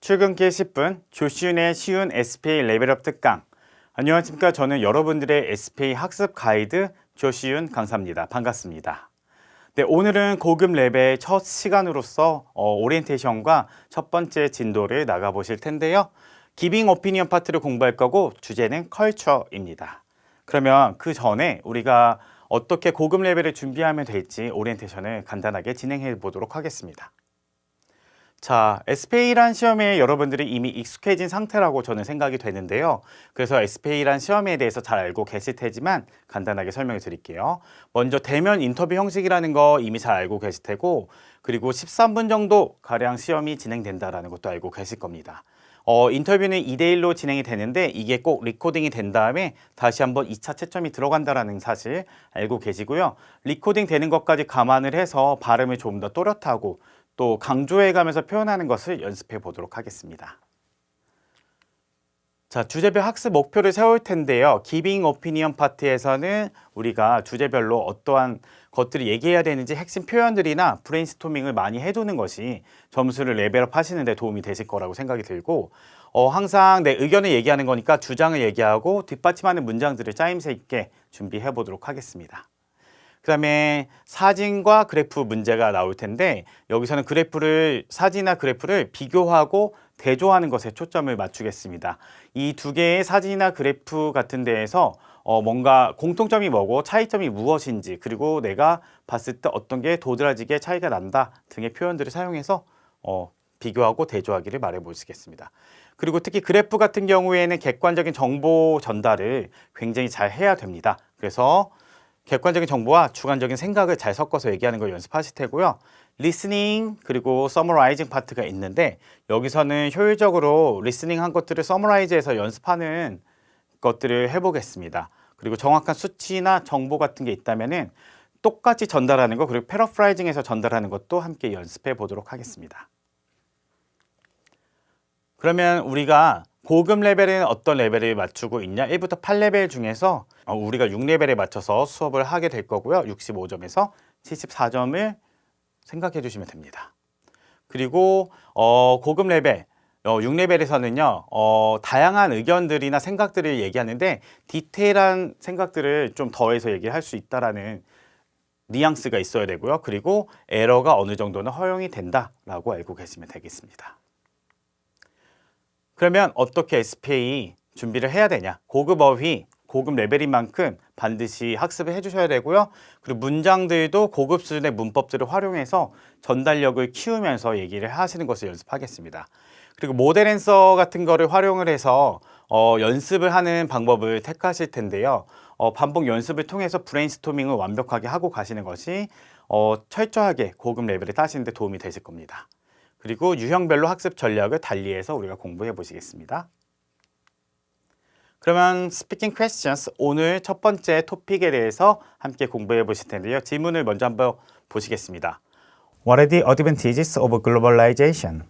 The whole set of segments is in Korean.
출근길 10분 조시윤의 쉬운 SPA 레벨업 특강. 안녕하십니까. 저는 여러분들의 SPA 학습 가이드 조시윤 강사입니다. 반갑습니다. 네, 오늘은 고급 레벨 첫 시간으로서 어, 오리엔테이션과 첫 번째 진도를 나가보실 텐데요. 기빙 오피니언 파트를 공부할 거고 주제는 컬처입니다. 그러면 그 전에 우리가 어떻게 고급 레벨을 준비하면 될지 오리엔테이션을 간단하게 진행해 보도록 하겠습니다 자, SPA란 시험에 여러분들이 이미 익숙해진 상태라고 저는 생각이 되는데요. 그래서 SPA란 시험에 대해서 잘 알고 계실 테지만 간단하게 설명해 드릴게요. 먼저 대면 인터뷰 형식이라는 거 이미 잘 알고 계실 테고 그리고 13분 정도 가량 시험이 진행된다라는 것도 알고 계실 겁니다. 어, 인터뷰는 2대1로 진행이 되는데 이게 꼭 리코딩이 된 다음에 다시 한번 2차 채점이 들어간다라는 사실 알고 계시고요. 리코딩 되는 것까지 감안을 해서 발음을 좀더 또렷하고 또 강조해 가면서 표현하는 것을 연습해 보도록 하겠습니다. 자, 주제별 학습 목표를 세울 텐데요. 기빙 오피니언 파트에서는 우리가 주제별로 어떠한 것들을 얘기해야 되는지 핵심 표현들이나 브레인스토밍을 많이 해두는 것이 점수를 레벨업 하시는 데 도움이 되실 거라고 생각이 들고 어, 항상 내 의견을 얘기하는 거니까 주장을 얘기하고 뒷받침하는 문장들을 짜임새 있게 준비해 보도록 하겠습니다. 그다음에 사진과 그래프 문제가 나올 텐데 여기서는 그래프를 사진이나 그래프를 비교하고 대조하는 것에 초점을 맞추겠습니다. 이 두 개의 사진이나 그래프 같은 데에서 어 뭔가 공통점이 뭐고 차이점이 무엇인지 그리고 내가 봤을 때 어떤 게 도드라지게 차이가 난다 등의 표현들을 사용해서 어 비교하고 대조하기를 말해 보시겠습니다. 그리고 특히 그래프 같은 경우에는 객관적인 정보 전달을 굉장히 잘 해야 됩니다. 그래서 객관적인 정보와 주관적인 생각을 잘 섞어서 얘기하는 걸 연습하실 테고요. 리스닝 그리고 서머라이징 파트가 있는데 여기서는 효율적으로 리스닝 한 것들을 서머라이즈해서 연습하는 것들을 해보겠습니다. 그리고 정확한 수치나 정보 같은 게 있다면은 똑같이 전달하는 거 그리고 패러프라이징해서 전달하는 것도 함께 연습해 보도록 하겠습니다. 그러면 우리가 고급 레벨은 어떤 레벨을 맞추고 있냐? 1부터 8레벨 중에서 어, 우리가 6레벨에 맞춰서 수업을 하게 될 거고요. 65점에서 74점을 생각해 주시면 됩니다. 그리고 어, 고급 레벨 어, 6레벨에서는요, 어, 다양한 의견들이나 생각들을 얘기하는데 디테일한 생각들을 좀 더해서 얘기할 수 있다라는 뉘앙스가 있어야 되고요. 그리고 에러가 어느 정도는 허용이 된다라고 알고 계시면 되겠습니다. 그러면 어떻게 SPA 준비를 해야 되냐? 고급 어휘, 고급 레벨인 만큼 반드시 학습을 해주셔야 되고요. 그리고 문장들도 고급 수준의 문법들을 활용해서 전달력을 키우면서 얘기를 하시는 것을 연습하겠습니다. 그리고 모델 앤서 같은 거를 활용을 해서 어, 연습을 하는 방법을 택하실 텐데요. 어, 반복 연습을 통해서 브레인스토밍을 완벽하게 하고 가시는 것이 어, 철저하게 고급 레벨을 따시는 데 도움이 되실 겁니다. 그리고 유형별로 학습 전략을 달리해서 우리가 공부해 보시겠습니다. 그러면 스피킹 퀘스천스 오늘 첫 번째 토픽에 대해서 함께 공부해 보실 텐데요. 질문을 먼저 한번 보시겠습니다. What are the advantages of globalization?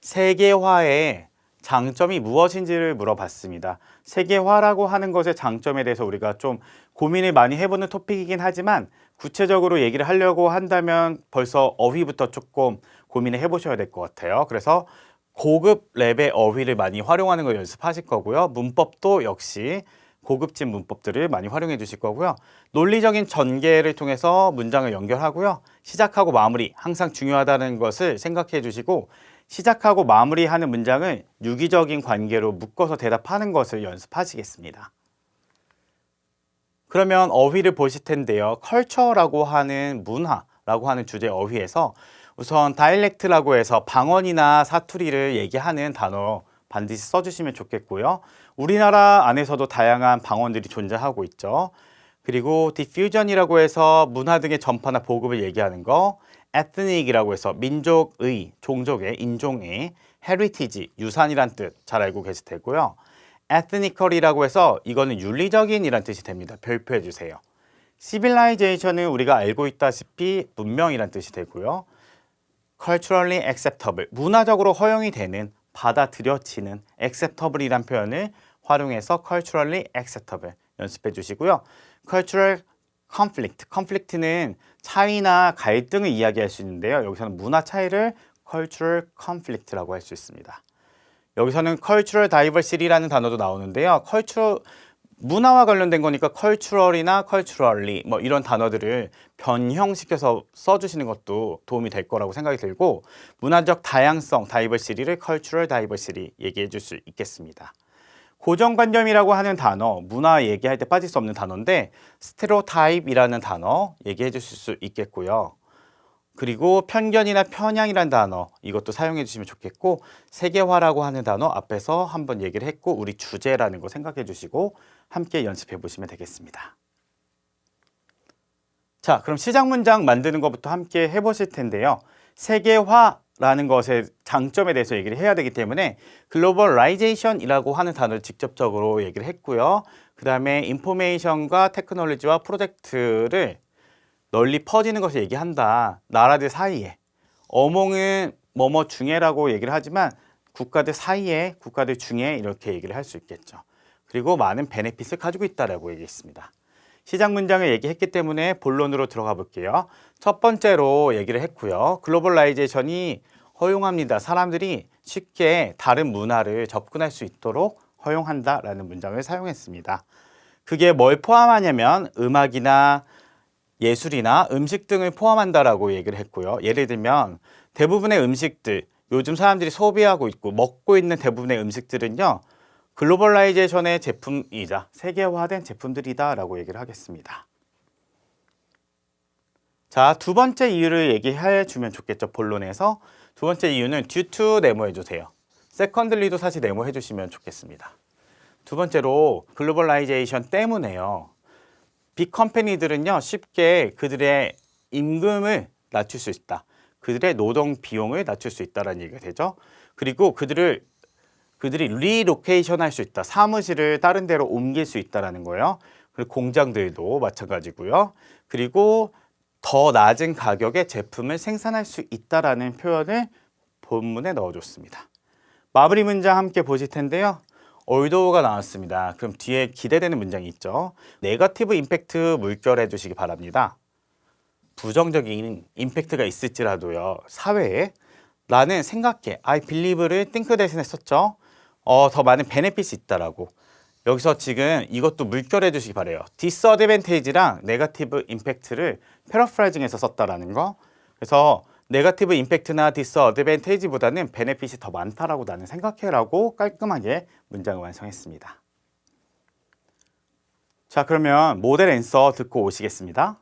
세계화의 장점이 무엇인지를 물어봤습니다. 세계화라고 하는 것의 장점에 대해서 우리가 좀 고민을 많이 해보는 토픽이긴 하지만 구체적으로 얘기를 하려고 한다면 벌써 어휘부터 조금 고민을 해보셔야 될 것 같아요. 그래서 고급 랩의 어휘를 많이 활용하는 걸 연습하실 거고요. 문법도 역시 고급진 문법들을 많이 활용해 주실 거고요. 논리적인 전개를 통해서 문장을 연결하고요. 시작하고 마무리 항상 중요하다는 것을 생각해 주시고 시작하고 마무리하는 문장을 유기적인 관계로 묶어서 대답하는 것을 연습하시겠습니다. 그러면 어휘를 보실 텐데요. 컬처라고 하는 문화라고 하는 주제 어휘에서 우선 다이렉트라고 해서 방언이나 사투리를 얘기하는 단어 반드시 써주시면 좋겠고요. 우리나라 안에서도 다양한 방언들이 존재하고 있죠. 그리고 디퓨전이라고 해서 문화 등의 전파나 보급을 얘기하는 거, ethnic이라고 해서 민족의, 종족의, 인종의, heritage, 유산이란 뜻 잘 알고 계실 테고요. ethnical이라고 해서 이거는 윤리적인이란 뜻이 됩니다. 별표해 주세요. civilization은 우리가 알고 있다시피 문명이란 뜻이 되고요. Culturally acceptable, 문화적으로 허용이 되는, 받아들여지는 acceptable이란 표현을 활용해서 culturally acceptable 연습해 주시고요. cultural conflict, conflict는 차이나 갈등을 이야기할 수 있는데요. 여기서는 문화 차이를 cultural conflict라고 할 수 있습니다. 여기서는 cultural diversity라는 단어도 나오는데요. cultural 문화와 관련된 거니까 cultural이나 culturally 뭐 이런 단어들을 변형시켜서 써주시는 것도 도움이 될 거라고 생각이 들고 문화적 다양성 diversity를 cultural diversity 얘기해 줄 수 있겠습니다. 고정관념이라고 하는 단어, 문화 얘기할 때 빠질 수 없는 단어인데 스테레오타입이라는 단어 얘기해 주실 수 있겠고요. 그리고 편견이나 편향이라는 단어 이것도 사용해 주시면 좋겠고 세계화라고 하는 단어 앞에서 한번 얘기를 했고 우리 주제라는 거 생각해 주시고 함께 연습해 보시면 되겠습니다. 자, 그럼 시작 문장 만드는 것부터 함께 해 보실 텐데요. 세계화 라는 것의 장점에 대해서 얘기를 해야 되기 때문에 글로벌라이제이션이라고 하는 단어를 직접적으로 얘기를 했고요. 그 다음에 인포메이션과 테크놀로지와 프로젝트를 널리 퍼지는 것을 얘기한다. 나라들 사이에. 어몽은 뭐뭐 중에라고 얘기를 하지만 국가들 사이에, 국가들 중에 이렇게 얘기를 할 수 있겠죠. 그리고 많은 베네핏을 가지고 있다라고 얘기했습니다. 시작 문장을 얘기했기 때문에 본론으로 들어가 볼게요. 첫 번째로 얘기를 했고요. 글로벌라이제이션이 허용합니다. 사람들이 쉽게 다른 문화를 접근할 수 있도록 허용한다라는 문장을 사용했습니다. 그게 뭘 포함하냐면 음악이나 예술이나 음식 등을 포함한다라고 얘기를 했고요. 예를 들면 대부분의 음식들, 요즘 사람들이 소비하고 있고 먹고 있는 대부분의 음식들은요. 글로벌라이제이션의 제품이자 세계화된 제품들이다라고 얘기를 하겠습니다. 자, 두 번째 이유를 얘기해 주면 좋겠죠. 본론에서. 두 번째 이유는 due to 네모 해 주세요. 세컨들리도 사실 네모 해 주시면 좋겠습니다. 두 번째로 글로벌라이제이션 때문에요. 빅 컴퍼니들은요 쉽게 그들의 임금을 낮출 수 있다. 그들의 노동 비용을 낮출 수 있다라는 얘기가 되죠. 그리고 그들을 그들이 리로케이션 할 수 있다. 사무실을 다른 데로 옮길 수 있다라는 거예요. 그리고 공장들도 마찬가지고요. 그리고 더 낮은 가격의 제품을 생산할 수 있다라는 표현을 본문에 넣어줬습니다. 마무리 문장 함께 보실 텐데요. 올도가 나왔습니다. 그럼 뒤에 기대되는 문장이 있죠. 네거티브 임팩트 물결해 주시기 바랍니다. 부정적인 임팩트가 있을지라도요. 사회에 나는 생각해. I believe를 think 대신에 썼죠. 어, 더 많은 베네핏이 있다라고. 여기서 지금 이것도 물결해 주시기 바래요. 디스어드밴테이지랑 네거티브 임팩트를 패러프라이징해서 썼다라는 거. 그래서 네거티브 임팩트나 디스어드밴테이지보다는 베네핏이 더 많다라고 나는 생각해라고 깔끔하게 문장을 완성했습니다. 자, 그러면 모델 앤서 듣고 오시겠습니다.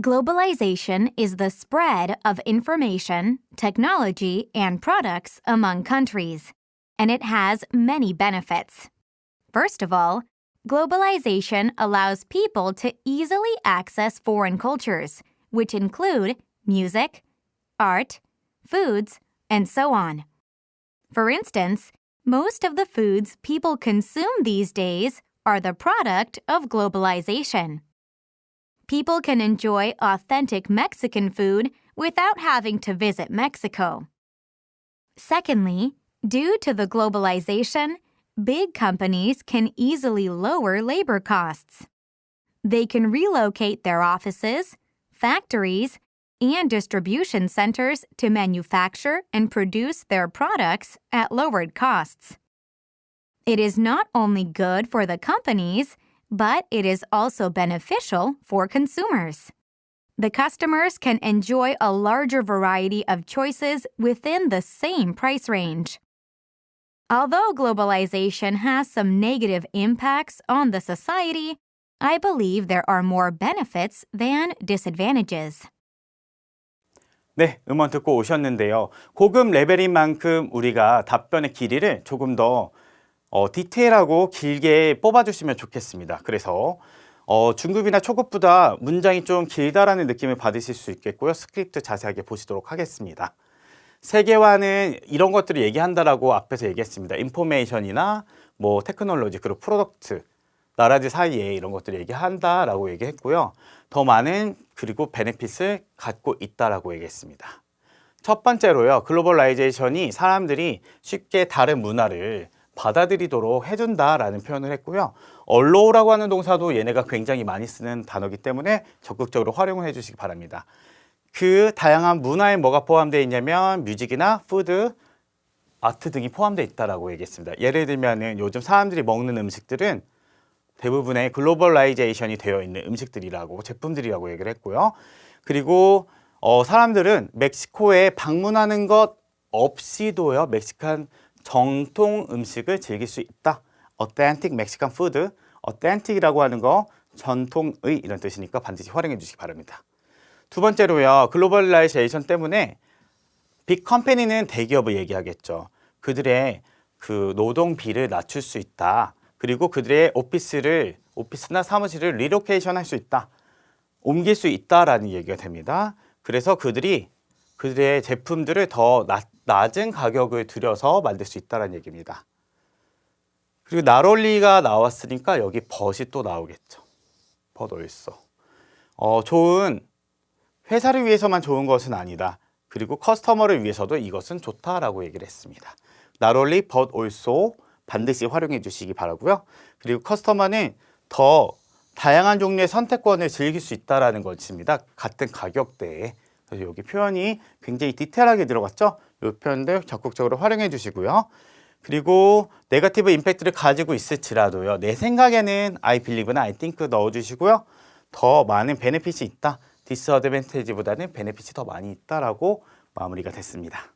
Globalization is the spread of information, technology, and products among countries, and it has many benefits. First of all, globalization allows people to easily access foreign cultures, which include music, art, foods, and so on. For instance, most of the foods people consume these days are the product of globalization people can enjoy authentic Mexican food without having to visit Mexico. Secondly, due to the globalization, big companies can easily lower labor costs. They can relocate their offices, factories, and distribution centers to manufacture and produce their products at lowered costs. It is not only good for the companies, but it is also beneficial for consumers. The customers can enjoy a larger variety of choices within the same price range. Although globalization has some negative impacts on the society, I believe there are more benefits than disadvantages. 네, 음원 듣고 오셨는데요. 고급 레벨인 만큼 우리가 답변의 길이를 조금 더 어, 디테일하고 길게 뽑아주시면 좋겠습니다. 그래서 어, 중급이나 초급보다 문장이 좀 길다라는 느낌을 받으실 수 있겠고요. 스크립트 자세하게 보시도록 하겠습니다. 세계화는 이런 것들을 얘기한다라고 앞에서 얘기했습니다. 인포메이션이나 뭐 테크놀로지 그리고 프로덕트 나라들 사이에 이런 것들을 얘기한다라고 얘기했고요. 더 많은 그리고 베네핏을 갖고 있다라고 얘기했습니다. 첫 번째로요. 글로벌라이제이션이 사람들이 쉽게 다른 문화를 받아들이도록 해준다라는 표현을 했고요. 언로우라고 하는 동사도 얘네가 굉장히 많이 쓰는 단어기 때문에 적극적으로 활용을 해주시기 바랍니다. 그 다양한 문화에 뭐가 포함되어 있냐면 뮤직이나 푸드, 아트 등이 포함되어 있다라고 얘기했습니다. 예를 들면은 요즘 사람들이 먹는 음식들은 대부분의 글로벌라이제이션이 되어 있는 음식들이라고 제품들이라고 얘기를 했고요. 그리고 어, 사람들은 멕시코에 방문하는 것 없이도요 멕시칸 정통 음식을 즐길 수 있다. authentic Mexican food, authentic이라고 하는 거 전통의 이런 뜻이니까 반드시 활용해 주시기 바랍니다. 두 번째로요 글로벌라이제이션 때문에 빅 컴퍼니는 대기업을 얘기하겠죠. 그들의 그 노동비를 낮출 수 있다. 그리고 그들의 오피스를 오피스나 사무실을 리로케이션 할 수 있다. 옮길 수 있다라는 얘기가 됩니다. 그래서 그들이 그들의 제품들을 더 낮, 낮은 가격을 들여서 만들 수 있다라는 얘기입니다. 그리고 나롤리가 나왔으니까 여기 벗이 또 나오겠죠. 벗 올소. 어, 좋은 회사를 위해서만 좋은 것은 아니다. 그리고 커스터머를 위해서도 이것은 좋다라고 얘기를 했습니다. 나롤리 but also 반드시 활용해 주시기 바라고요. 그리고 커스터머는 더 다양한 종류의 선택권을 즐길 수 있다라는 것입니다. 같은 가격대에. 그래서 여기 표현이 굉장히 디테일하게 들어갔죠. 이 표현들 적극적으로 활용해 주시고요. 그리고 네거티브 임팩트를 가지고 있을지라도요. 내 생각에는 I believe나 I think 넣어주시고요. 더 많은 베네핏이 있다. 디스어드밴티지보다는 베네핏이 더 많이 있다라고 마무리가 됐습니다.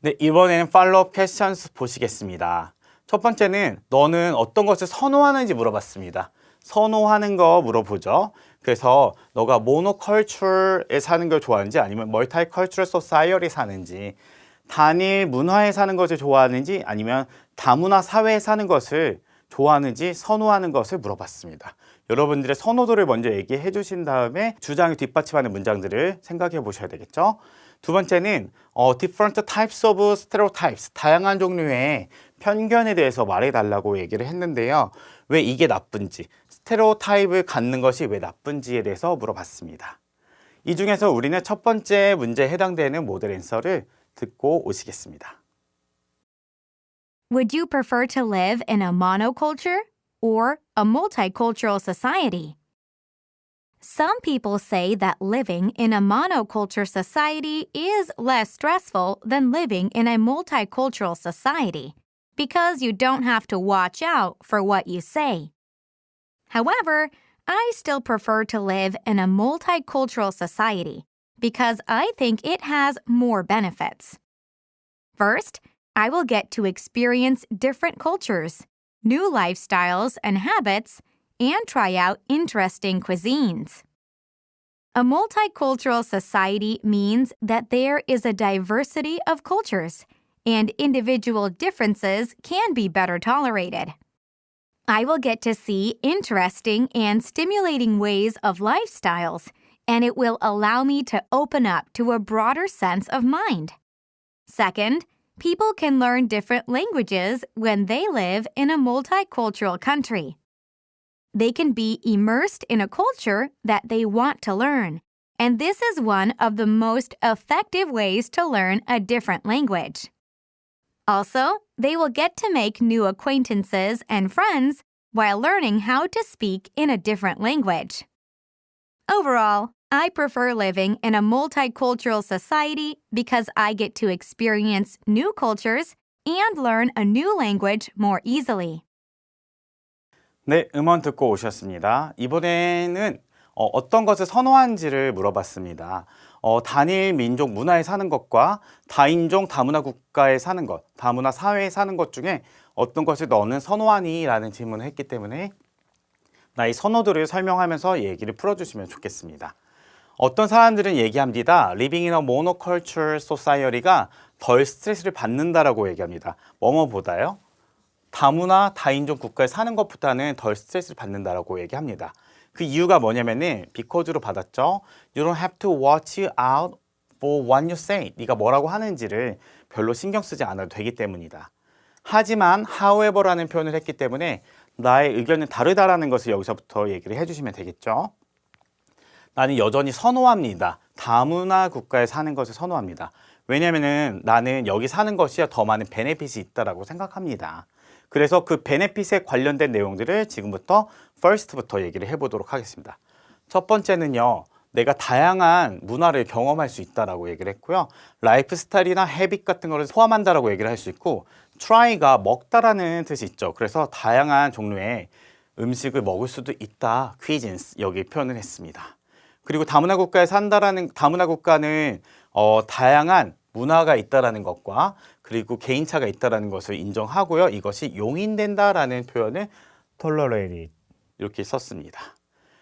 네, 이번에는 팔로업 퀘스천스 보시겠습니다. 첫 번째는 너는 어떤 것을 선호하는지 물어봤습니다. 선호하는 거 물어보죠. 그래서 너가 모노컬처에 사는 걸 좋아하는지 아니면 멀티컬처럴 소사이어리 사는지 단일 문화에 사는 것을 좋아하는지 아니면 다문화 사회에 사는 것을 좋아하는지 선호하는 것을 물어봤습니다. 여러분들의 선호도를 먼저 얘기해 주신 다음에 주장을 뒷받침하는 문장들을 생각해 보셔야 되겠죠. 두 번째는 어, different types of stereotypes, 다양한 종류의 편견에 대해서 말해 달라고 얘기를 했는데요. 왜 이게 나쁜지, 스테레오타입을 갖는 것이 왜 나쁜지에 대해서 물어봤습니다. 이 중에서 우리는 첫 번째 문제에 해당되는 모델 앤서를 듣고 오시겠습니다. Would you prefer to live in a monoculture or a multicultural society? Some people say that living in a monoculture society is less stressful than living in a multicultural society because you don't have to watch out for what you say. However, I still prefer to live in a multicultural society because I think it has more benefits. First, I will get to experience different cultures, new lifestyles and habits, and try out interesting cuisines. A multicultural society means that there is a diversity of cultures, and individual differences can be better tolerated. I will get to see interesting and stimulating ways of lifestyles, and it will allow me to open up to a broader sense of mind. Second, people can learn different languages when they live in a multicultural country. They can be immersed in a culture that they want to learn, and this is one of the most effective ways to learn a different language. Also, they will get to make new acquaintances and friends while learning how to speak in a different language. Overall, I prefer living in a multicultural society because I get to experience new cultures and learn a new language more easily. 네, 음원 듣고 오셨습니다. 이번에는 어, 떤 것을 선호하는지를 물어봤습니다. 어, 단일 민족 문화에 사는 것과 다인종 다문화 국가에 사는 것, 다문화 사회에 사는 것 중에 어떤 것을 너는 선호하니? 라는 질문을 했기 때문에 나의 선호도를 설명하면서 얘기를 풀어주시면 좋겠습니다. 어떤 사람들은 얘기합니다. Living in a monoculture society가 덜 스트레스를 받는다라고 얘기합니다. 뭐뭐보다요? 다문화 다인종 국가에 사는 것보다는 덜 스트레스를 받는다라고 얘기합니다. 그 이유가 뭐냐면은 비코즈로 받았죠. You don't have to watch out for what you say. 네가 뭐라고 하는지를 별로 신경 쓰지 않아도 되기 때문이다. 하지만 however라는 표현을 했기 때문에 나의 의견은 다르다라는 것을 여기서부터 얘기를 해주시면 되겠죠. 나는 여전히 선호합니다. 다문화 국가에 사는 것을 선호합니다. 왜냐면은 나는 여기 사는 것이 더 많은 베네핏이 있다라고 생각합니다. 그래서 그 베네핏에 관련된 내용들을 지금부터 first부터 얘기를 해보도록 하겠습니다. 첫 번째는요. 내가 다양한 문화를 경험할 수 있다라고 얘기를 했고요. 라이프 스타일이나 헤빗 같은 거를 포함한다라고 얘기를 할 수 있고 try가 먹다라는 뜻이 있죠. 그래서 다양한 종류의 음식을 먹을 수도 있다. cuisines 여기 표현을 했습니다. 그리고 다문화 국가에 산다라는 다문화 국가는 어, 다양한 문화가 있다라는 것과 그리고 개인차가 있다라는 것을 인정하고요. 이것이 용인된다라는 표현을 tolerate 이렇게 썼습니다.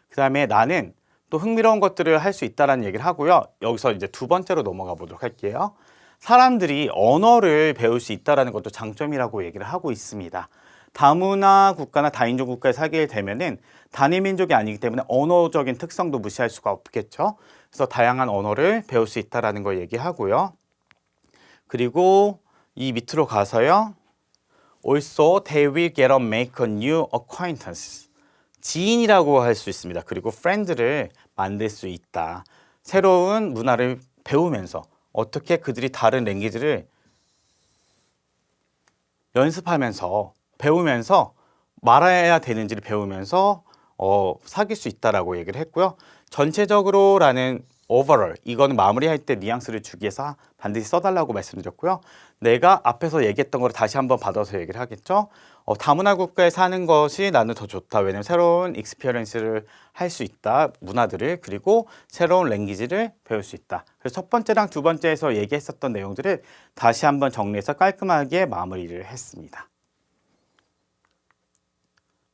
그 다음에 나는 또 흥미로운 것들을 할 수 있다라는 얘기를 하고요. 여기서 이제 두 번째로 넘어가 보도록 할게요. 사람들이 언어를 배울 수 있다라는 것도 장점이라고 얘기를 하고 있습니다. 다문화 국가나 다인종 국가에 살게 되면은 단일 민족이 아니기 때문에 언어적인 특성도 무시할 수가 없겠죠. 그래서 다양한 언어를 배울 수 있다라는 걸 얘기하고요. 그리고 이 밑으로 가서요. Also, they will get to make a new acquaintance. 지인이라고 할 수 있습니다. 그리고 friend를 만들 수 있다. 새로운 문화를 배우면서 어떻게 그들이 다른 랭귀지를 연습하면서 배우면서 말해야 되는지를 배우면서 어, 사귈 수 있다라고 얘기를 했고요. 전체적으로라는 overall 이거는 마무리할 때 뉘앙스를 주기 위해서 반드시 써달라고 말씀드렸고요. 내가 앞에서 얘기했던 거를 다시 한번 받아서 얘기를 하겠죠. 어, 다문화 국가에 사는 것이 나는 더 좋다. 왜냐면 새로운 익스피리언스를 할 수 있다. 문화들을 그리고 새로운 랭귀지를 배울 수 있다. 그래서 첫 번째랑 두 번째에서 얘기했었던 내용들을 다시 한번 정리해서 깔끔하게 마무리를 했습니다.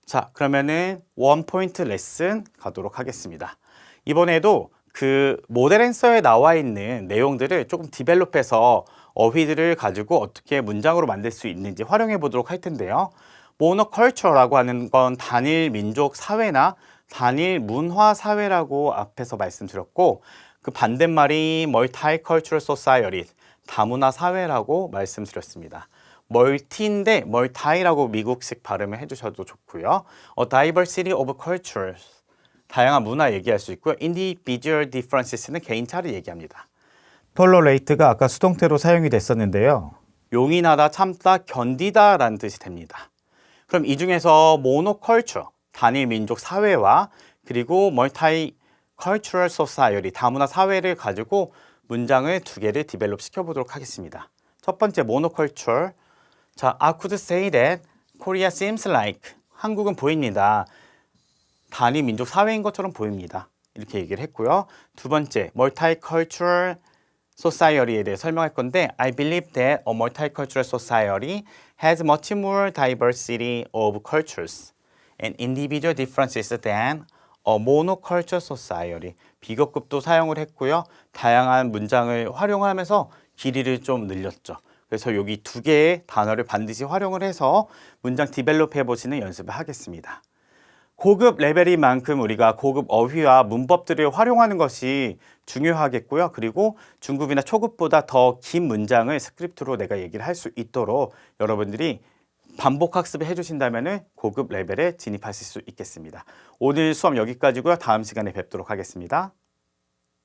자, 그러면은 원 포인트 레슨 가도록 하겠습니다. 이번에도 그 모델 앤서에 나와 있는 내용들을 조금 디벨롭해서 어휘들을 가지고 어떻게 문장으로 만들 수 있는지 활용해 보도록 할 텐데요. 모노컬처라고 하는 건 단일 민족 사회나 단일 문화 사회라고 앞에서 말씀드렸고 그 반대말이 멀티컬처럴 소사이어리 다문화 사회라고 말씀드렸습니다. 멀티인데 멀타이라고 미국식 발음을 해주셔도 좋고요. 어, diversity 다양한 문화 얘기할 수 있고요. individual differences는 개인차를 얘기합니다. tolerate가 아까 수동태로 사용이 됐었는데요. 용인하다, 참다, 견디다라는 뜻이 됩니다. 그럼 이 중에서 모노컬처, 단일 민족 사회와 그리고 멀티 cultural society, 다문화 사회를 가지고 문장을 두 개를 디벨롭 시켜보도록 하겠습니다. 첫 번째 모노컬처. 자, I could say that Korea seems like 한국은 보입니다. 단위 민족 사회인 것처럼 보입니다. 이렇게 얘기를 했고요. 두 번째, multicultural society에 대해 설명할 건데 I believe that a multicultural society has much more diversity of cultures and individual differences than a monocultural society. 비교급도 사용을 했고요. 다양한 문장을 활용하면서 길이를 좀 늘렸죠. 그래서 여기 두 개의 단어를 반드시 활용을 해서 문장 디벨롭 해보시는 연습을 하겠습니다. 고급 레벨인 만큼 우리가 고급 어휘와 문법들을 활용하는 것이 중요하겠고요. 그리고 중급이나 초급보다 더 긴 문장을 스크립트로 내가 얘기를 할 수 있도록 여러분들이 반복 학습을 해주신다면 고급 레벨에 진입하실 수 있겠습니다. 오늘 수업 여기까지고요. 다음 시간에 뵙도록 하겠습니다.